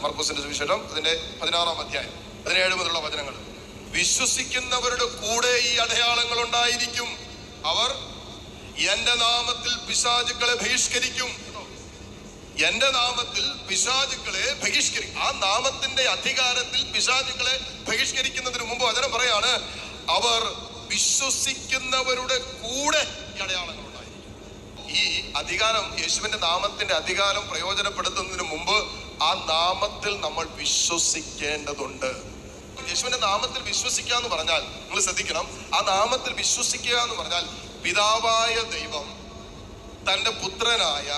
മർക്കോസിന്റെ സുവിശേഷം അതിന്റെ പതിനാറാം അധ്യായം പതിനേഴ് മുതലുള്ള വചനങ്ങൾ. വിശ്വസിക്കുന്നവരുടെ കൂടെ ഈ അടയാളങ്ങൾ ഉണ്ടായിരിക്കും. അവർ എന്റെ നാമത്തിൽ പിശാചുക്കളെ ബഹിഷ്കരിക്കും? എന്റെ നാമത്തിൽ പിശാചുക്കളെ ബഹിഷ്കരിക്കും. ആ നാമത്തിന്റെ അധികാരത്തിൽ പിശാചുക്കളെ ബഹിഷ്കരിക്കുന്നതിന് മുമ്പ് വചനം പറയാണ് അവർ വിശ്വസിക്കുന്നവരുടെ കൂടെ ഈ അടയാളങ്ങൾ ഉണ്ടായിരിക്കും. ഈ അധികാരം യേശുവിന്റെ നാമത്തിന്റെ അധികാരം പ്രയോജനപ്പെടുത്തുന്നതിന് മുമ്പ് ആ നാമത്തിൽ നമ്മൾ വിശ്വസിക്കേണ്ടതുണ്ട്. യേശുവിന്റെ നാമത്തിൽ വിശ്വസിക്കുക എന്ന് പറഞ്ഞാൽ നിങ്ങൾ ശ്രദ്ധിക്കണം ആ നാമത്തിൽ വിശ്വസിക്കുക എന്ന് പറഞ്ഞാൽ പിതാവായ ദൈവം തന്റെ പുത്രനായ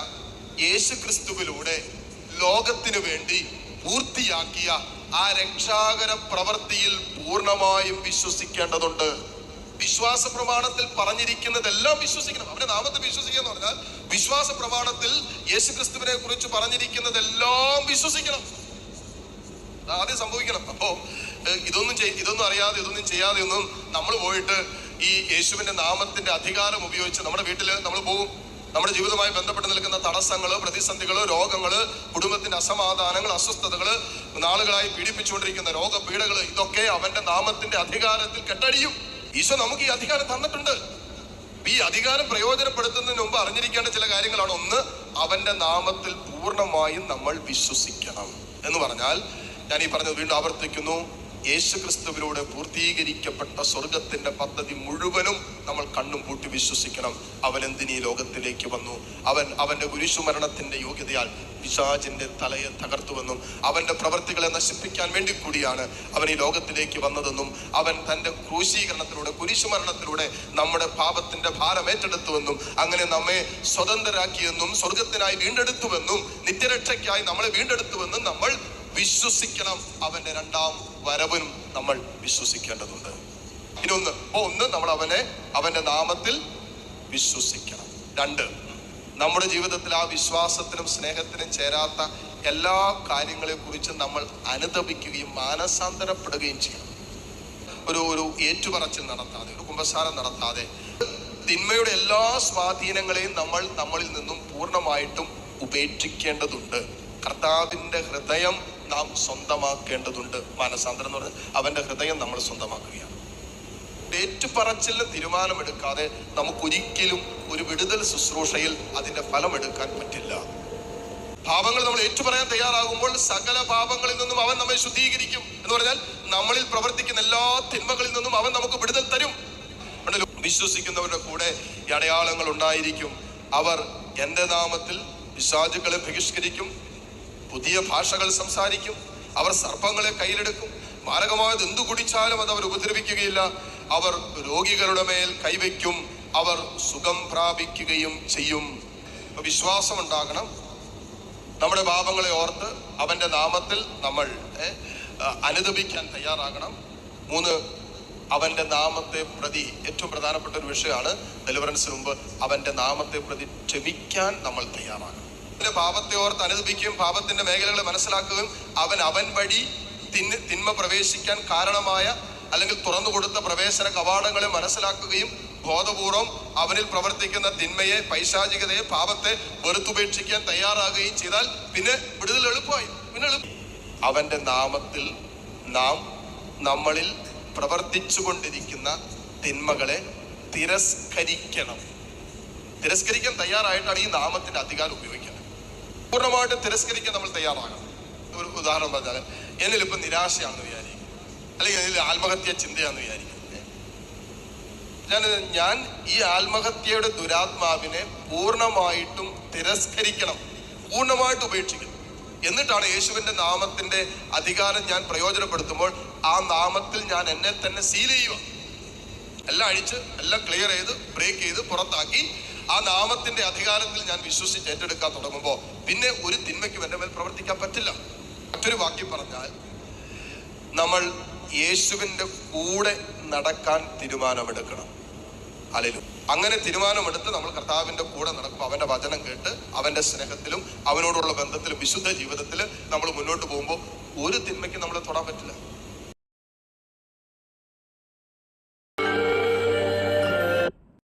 യേശു ക്രിസ്തുവിലൂടെ ലോകത്തിനു വേണ്ടി പൂർത്തിയാക്കിയ ആ രക്ഷാകര പ്രവൃത്തിയിൽ പൂർണമായും വിശ്വസിക്കേണ്ടതുണ്ട്. വിശ്വാസ പ്രമാണത്തിൽ പറഞ്ഞിരിക്കുന്നതെല്ലാം വിശ്വസിക്കണം. അവന്റെ നാമത്തെ വിശ്വസിക്കുക എന്ന് പറഞ്ഞാൽ വിശ്വാസ പ്രമാണത്തിൽ യേശു ക്രിസ്തുവിനെ കുറിച്ച് പറഞ്ഞിരിക്കുന്നതെല്ലാം വിശ്വസിക്കണം. ആദ്യം സംഭവിക്കണം. അപ്പോ ഇതൊന്നും ഇതൊന്നും അറിയാതെ ഇതൊന്നും ചെയ്യാതെ ഒന്നും നമ്മൾ പോയിട്ട് ഈ യേശുവിന്റെ നാമത്തിന്റെ അധികാരം ഉപയോഗിച്ച് നമ്മുടെ വീട്ടിൽ നമ്മൾ പോകും നമ്മുടെ ജീവിതവുമായി ബന്ധപ്പെട്ട് നിൽക്കുന്ന തടസ്സങ്ങൾ പ്രതിസന്ധികൾ രോഗങ്ങൾ കുടുംബത്തിന്റെ അസമാധാനങ്ങൾ അസ്വസ്ഥതകൾ നാളുകളായി പീഡിപ്പിച്ചുകൊണ്ടിരിക്കുന്ന രോഗപീഠകൾ ഇതൊക്കെ അവന്റെ നാമത്തിന്റെ അധികാരത്തിൽ കെട്ടടിയും. ഈശോ നമുക്ക് ഈ അധികാരം തന്നിട്ടുണ്ട്. ഈ അധികാരം പ്രയോജനപ്പെടുത്തുന്നതിന് മുമ്പ് അറിഞ്ഞിരിക്കേണ്ട ചില കാര്യങ്ങളാണ്. ഒന്ന് അവന്റെ നാമത്തിൽ പൂർണമായും നമ്മൾ വിശ്വസിക്കണം എന്ന് പറഞ്ഞാൽ ഞാൻ ഈ പറഞ്ഞത് വീണ്ടും ആവർത്തിക്കുന്നു. യേശു ക്രിസ്തുവിലൂടെ പൂർത്തീകരിക്കപ്പെട്ട സ്വർഗത്തിന്റെ പദ്ധതി മുഴുവനും നമ്മൾ കണ്ണും പൂട്ടി വിശ്വസിക്കണം. അവൻ എന്തിനീ ലോകത്തിലേക്ക് വന്നു? അവൻ അവന്റെ കുരിശുമരണത്തിന്റെ യോഗ്യതയാൽ പിശാചിന്റെ തലയെ തകർത്തുവെന്നും അവന്റെ പ്രവൃത്തികളെ നശിപ്പിക്കാൻ വേണ്ടി കൂടിയാണ് അവൻ ഈ ലോകത്തിലേക്ക് വന്നതെന്നും അവൻ തന്റെ ക്രൂശീകരണത്തിലൂടെ കുരിശുമരണത്തിലൂടെ നമ്മുടെ പാപത്തിന്റെ ഭാരം ഏറ്റെടുത്തുവെന്നും അങ്ങനെ നമ്മെ സ്വതന്ത്രരാക്കിയെന്നും സ്വർഗത്തിനായി വീണ്ടെടുത്തുവെന്നും നിത്യരക്ഷയ്ക്കായി നമ്മളെ വീണ്ടെടുത്തുവെന്നും നമ്മൾ വിശ്വസിക്കണം. അവന്റെ രണ്ടാം വരവിനും നമ്മൾ വിശ്വസിക്കേണ്ടതുണ്ട്. ഇനി ഒന്ന് ഒന്ന് നമ്മൾ അവനെ അവന്റെ നാമത്തിൽ വിശ്വസിക്കണം. രണ്ട് നമ്മുടെ ജീവിതത്തിൽ ആ വിശ്വാസത്തിനും സ്നേഹത്തിനും ചേരാത്ത എല്ലാ കാര്യങ്ങളെ കുറിച്ച് നമ്മൾ അനുദപിക്കുകയും മാനസാന്തരപ്പെടുകയും ചെയ്യണം. ഒരു ഒരു ഏറ്റുപറച്ചിൽ നടത്താതെ ഒരു കുമ്പസാരം നടത്താതെ തിന്മയുടെ എല്ലാ സ്വാധീനങ്ങളെയും നമ്മൾ നമ്മളിൽ നിന്നും പൂർണമായിട്ടും ഉപേക്ഷിക്കേണ്ടതുണ്ട്. കർത്താവിന്റെ ഹൃദയം നാം സ്വന്തമാക്കേണ്ടതുണ്ട് മാനസാന്തരം എന്ന് പറഞ്ഞാൽ അവന്റെ ഹൃദയം നമ്മൾ സ്വന്തമാക്കുകയാണ്. ഏറ്റുപറച്ചിലിന് തീരുമാനമെടുക്കാതെ നമുക്കൊരിക്കലും ഒരു വിടുതൽ ശുശ്രൂഷയിൽ അതിന്റെ ഫലമെടുക്കാൻ പറ്റില്ല. പാപങ്ങൾ നമ്മൾ ഏറ്റുപറയാൻ തയ്യാറാകുമ്പോൾ സകല പാപങ്ങളിൽ നിന്നും അവൻ നമ്മെ ശുദ്ധീകരിക്കും എന്ന് പറഞ്ഞാൽ നമ്മളിൽ പ്രവർത്തിക്കുന്ന എല്ലാ തിന്മകളിൽ നിന്നും അവൻ നമുക്ക് വിടുതൽ തരും. വിശ്വസിക്കുന്നവരുടെ കൂടെ അടയാളങ്ങൾ ഉണ്ടായിരിക്കും. അവർ എന്റെ നാമത്തിൽ പിശാചുക്കളെ ബഹിഷ്കരിക്കും. പുതിയ ഭാഷകൾ സംസാരിക്കും അവർ സർപ്പങ്ങളെ കയ്യിലെടുക്കും. മാരകമായത് എന്തു കുടിച്ചാലും അത് അവർ ഉപദ്രവിക്കുകയില്ല. അവർ രോഗികളുടെ മേൽ കൈവയ്ക്കും അവർ സുഖം പ്രാപിക്കുകയും ചെയ്യും. വിശ്വാസം ഉണ്ടാകണം നമ്മുടെ പാപങ്ങളെ ഓർത്ത് അവന്റെ നാമത്തിൽ നമ്മൾ അനുദപിക്കാൻ തയ്യാറാകണം. മൂന്ന് അവന്റെ നാമത്തെ പ്രതി ഏറ്റവും പ്രധാനപ്പെട്ട ഒരു വിഷയമാണ് ഡെലിവറൻസിന് മുമ്പ് അവന്റെ നാമത്തെ പ്രതി ക്ഷമിക്കാൻ നമ്മൾ തയ്യാറാകണം. അവന്റെ പാപത്തെ ഓർത്ത് അനുദിക്കുകയും പാപത്തിന്റെ മേഖലകളെ മനസ്സിലാക്കുകയും അവൻ അവൻ വഴി തിന്മ തിന്മ പ്രവേശിക്കാൻ കാരണമായ അല്ലെങ്കിൽ തുറന്നു കൊടുത്ത പ്രവേശന കവാടങ്ങളെ മനസ്സിലാക്കുകയും ബോധപൂർവം അവനിൽ പ്രവർത്തിക്കുന്ന തിന്മയെ പൈശാചികതയെ പാപത്തെ വെറുത്തുപേക്ഷിക്കാൻ തയ്യാറാകുകയും ചെയ്താൽ പിന്നെ വിടുതൽ എളുപ്പമായി. പിന്നെ അവന്റെ നാമത്തിൽ നാം നമ്മളിൽ പ്രവർത്തിച്ചു കൊണ്ടിരിക്കുന്ന തിന്മകളെ തിരസ്കരിക്കണം. തിരസ്കരിക്കാൻ തയ്യാറായിട്ടാണ് ഈ നാമത്തിന്റെ അധികാരം ഉപയോഗിക്കുന്നത്. പൂർണമായിട്ട് തിരസ്കരിക്കാൻ നമ്മൾ തയ്യാറാകണം. ഒരു ഉദാഹരണം പറഞ്ഞാൽ എന്നിൽ ഇപ്പം നിരാശയാണെന്ന് വിചാരിക്കും. അല്ലെങ്കിൽ എന്നിൽ ആത്മഹത്യ ചിന്തയാണെന്ന് വിചാരിക്കും. ഞാൻ ഞാൻ ഈ ആത്മഹത്യയുടെ ദുരാത്മാവിനെ പൂർണമായിട്ടും തിരസ്കരിക്കണം പൂർണമായിട്ട് ഉപേക്ഷിക്കണം. എന്നിട്ടാണ് യേശുവിന്റെ നാമത്തിന്റെ അധികാരം ഞാൻ പ്രയോജനപ്പെടുത്തുമ്പോൾ ആ നാമത്തിൽ ഞാൻ എന്നെ തന്നെ സീൽ ചെയ്യുക. എല്ലാം അഴിച്ച് എല്ലാം ക്ലിയർ ചെയ്ത് ബ്രേക്ക് ചെയ്ത് പുറത്താക്കി ആ നാമത്തിന്റെ അധികാരത്തിൽ ഞാൻ വിശ്വസിച്ച് ഏറ്റെടുക്കാൻ തുടങ്ങുമ്പോൾ പിന്നെ ഒരു തിന്മയ്ക്കും എന്റെ മേൽ പ്രവർത്തിക്കാൻ പറ്റില്ല. മറ്റൊരു വാക്യം പറഞ്ഞാൽ നമ്മൾ യേശുവിന്റെ കൂടെ നടക്കാൻ തീരുമാനമെടുക്കണം. അല്ലെങ്കിലും അങ്ങനെ തീരുമാനമെടുത്ത് നമ്മൾ കർത്താവിന്റെ കൂടെ നടക്കുമ്പോൾ അവന്റെ വചനം കേട്ട് അവന്റെ സ്നേഹത്തിലും അവനോടുള്ള ബന്ധത്തിലും വിശുദ്ധ ജീവിതത്തിൽ നമ്മൾ മുന്നോട്ട് പോകുമ്പോൾ ഒരു തിന്മയ്ക്ക് നമ്മളെ തൊടാൻ പറ്റില്ല.